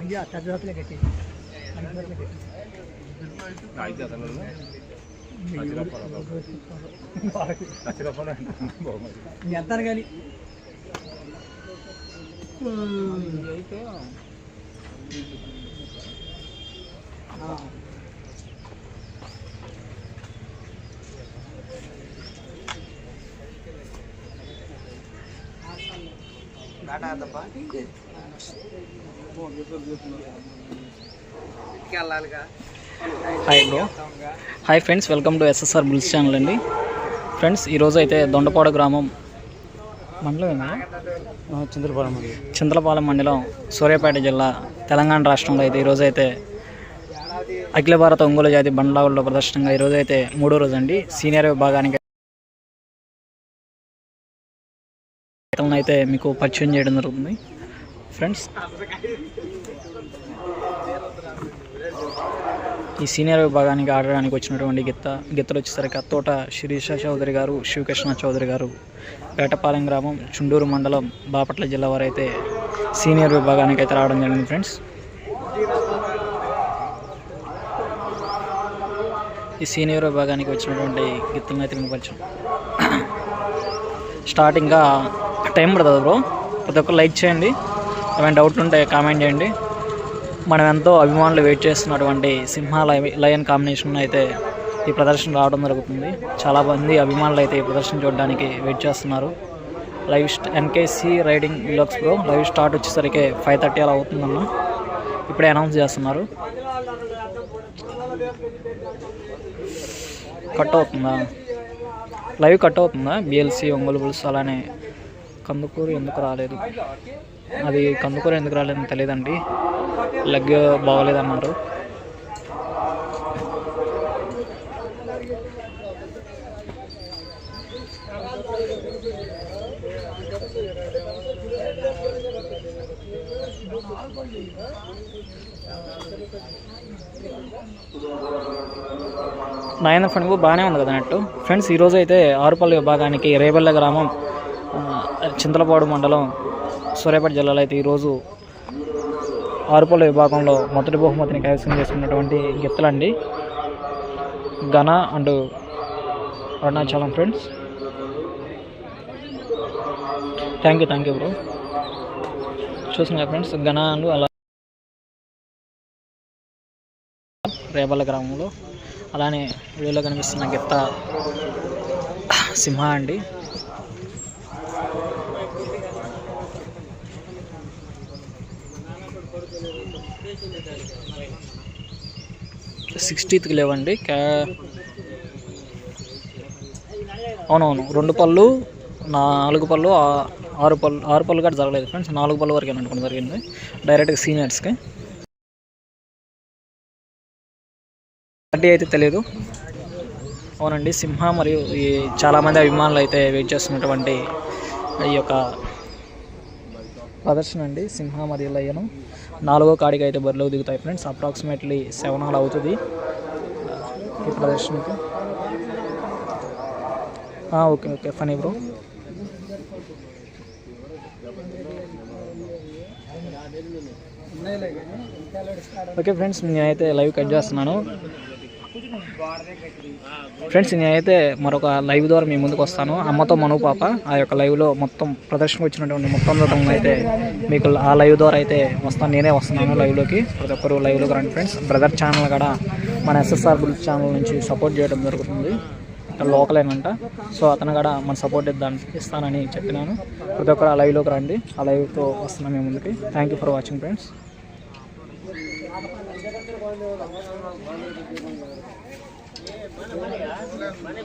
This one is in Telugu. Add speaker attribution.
Speaker 1: అయ్యా పెద్ద జాతలే కట్టి
Speaker 2: ఐదు జతలు
Speaker 1: ఎంత కానీ
Speaker 3: hi bro hi friends welcome to SSR bulls channel అండి. ఫ్రెండ్స్ ఈరోజు అయితే దొండపాడు గ్రామం మండలం ఏమన్నా
Speaker 2: చంద్రపురం
Speaker 3: చింతలపాలెం మండలం సూర్యాపేట జిల్లా తెలంగాణ రాష్ట్రంలో అయితే ఈరోజు అయితే అఖిల భారత ఒంగోలు జాతి బండ్లావుల్లో ప్రదర్శనంగా ఈరోజు అయితే మూడో రోజు అండి. సీనియర్ విభాగానికి అయితే మీకు పరిచయం చేయడం జరుగుతుంది. ఫ్రెండ్స్. ఈ సీనియర్ విభాగానికి ఆడడానికి వచ్చినటువంటి గిత్త గిత్తలు వచ్చేసరికి అత్తోట శిరీష చౌదరి గారు శివకృష్ణ చౌదరి గారు. వేటపాలెం గ్రామం చుండూరు మండలం బాపట్ల జిల్లా వారు అయితే సీనియర్ విభాగానికి అయితే రావడం జరిగింది ఫ్రెండ్స్. ఈ సీనియర్ విభాగానికి వచ్చినటువంటి గిత్తలను అయితే మీకు స్టార్టింగ్గా టైం పడుతుంది బ్రో. ప్రతి ఒక్కరు లైక్ చేయండి. ఏమైనా డౌట్లు ఉంటే కామెంట్ చేయండి. మనం ఎంతో అభిమానులు వెయిట్ చేస్తున్నటువంటి సింహ లయన్ కాంబినేషన్ అయితే ఈ ప్రదర్శన రావడం జరుగుతుంది. చాలా మంది అభిమానులు అయితే ఈ ప్రదర్శన చూడడానికి వెయిట్ చేస్తున్నారు. లైవ్ స్ట్ NKC riding vlogs pro live start వచ్చేసరికి ఫైవ్ థర్టీ అలా అవుతుందన్న. ఇప్పుడే అనౌన్స్ చేస్తున్నారు. కట్ అవుతుందా? లైవ్ కట్ అవుతుందా? బిఎల్సి ఒంగోలు పులుసు అలానే కందుకూరు ఎందుకు రాలేదు? అది కందుకూరు ఎందుకు రాలేదని తెలియదండి. లెగ్ బాగోలేదన్నారు. నయన ఫండ్ బాగానే ఉంది కదా నెట్టు? ఫ్రెండ్స్ ఈరోజు అయితే ఆరుపల్లి విభాగానికి రేబెల్ల గ్రామం చింతలపాడు మండలం సూర్యాపేట జిల్లాలో అయితే ఈరోజు ఆరుపల్ల విభాగంలో మొదటి బహుమతిని కైవసం చేసుకున్నటువంటి గిత్తలండి. Ghana and Arunachalam friends. Thank you thank you bro చూసిన ఫ్రెండ్స్ ఘన అండ్ అలా రేబల్ల గ్రామంలో అలానే వీడియోలో కనిపిస్తున్న గిత్త సింహ అండి. సిక్స్టీత్కి లేవండి. క్యా అవునవును రెండు పళ్ళు నాలుగు పళ్ళు ఆరు పళ్ళు ఆరు పళ్ళు కూడా జరగలేదు ఫ్రెండ్స్. నాలుగు పళ్ళు వరకు అనుకోండి జరిగింది. డైరెక్ట్గా సీనియర్స్కి. పార్టీ అయితే తెలియదు అవునండి సింహ మరియు ఈ చాలామంది అభిమానులు అయితే వెయిట్ చేస్తున్నటువంటి ఈ యొక్క ప్రదర్శన అండి. సింహ మరియు లయను. నాలుగో కాడికి అయితే బరిలోకి దిగుతాయి ఫ్రెండ్స్. అప్రాక్సిమేట్లీ సెవెన్ హాల్ అవుతుంది. ఈ ప్రదర్శనకి. Okay okay funny bro okay friends నేనైతే లైవ్ కట్ చేస్తున్నాను. ఫ్రెండ్స్ నేనైతే మరొక లైవ్ ద్వారా మీ ముందుకు వస్తాను. అమ్మతో మను పాప ఆ యొక్క లైవ్లో మొత్తం ప్రదర్శనకు వచ్చినటువంటి మొత్తం రకం అయితే మీకు ఆ లైవ్ ద్వారా అయితే వస్తాను. నేనే వస్తున్నాను లైవ్లోకి ప్రతి ఒక్కరు లైవ్లోకి రండి ఫ్రెండ్స్ బ్రదర్ ఛానల్ కూడా మన ఎస్ఎస్ఆర్ బుల్ ఛానల్ నుంచి సపోర్ట్ చేయడం జరుగుతుంది. లోకల్ ఏనంట. సో అతను కూడా మన సపోర్ట్ ఇద్దానికి ఇస్తానని చెప్పినాను. ప్రతి ఒక్కరు ఆ లైవ్లోకి రండి. ఆ లైవ్తో వస్తున్నాం మేము ముందుకి. Thank you for watching friends ಮನೆ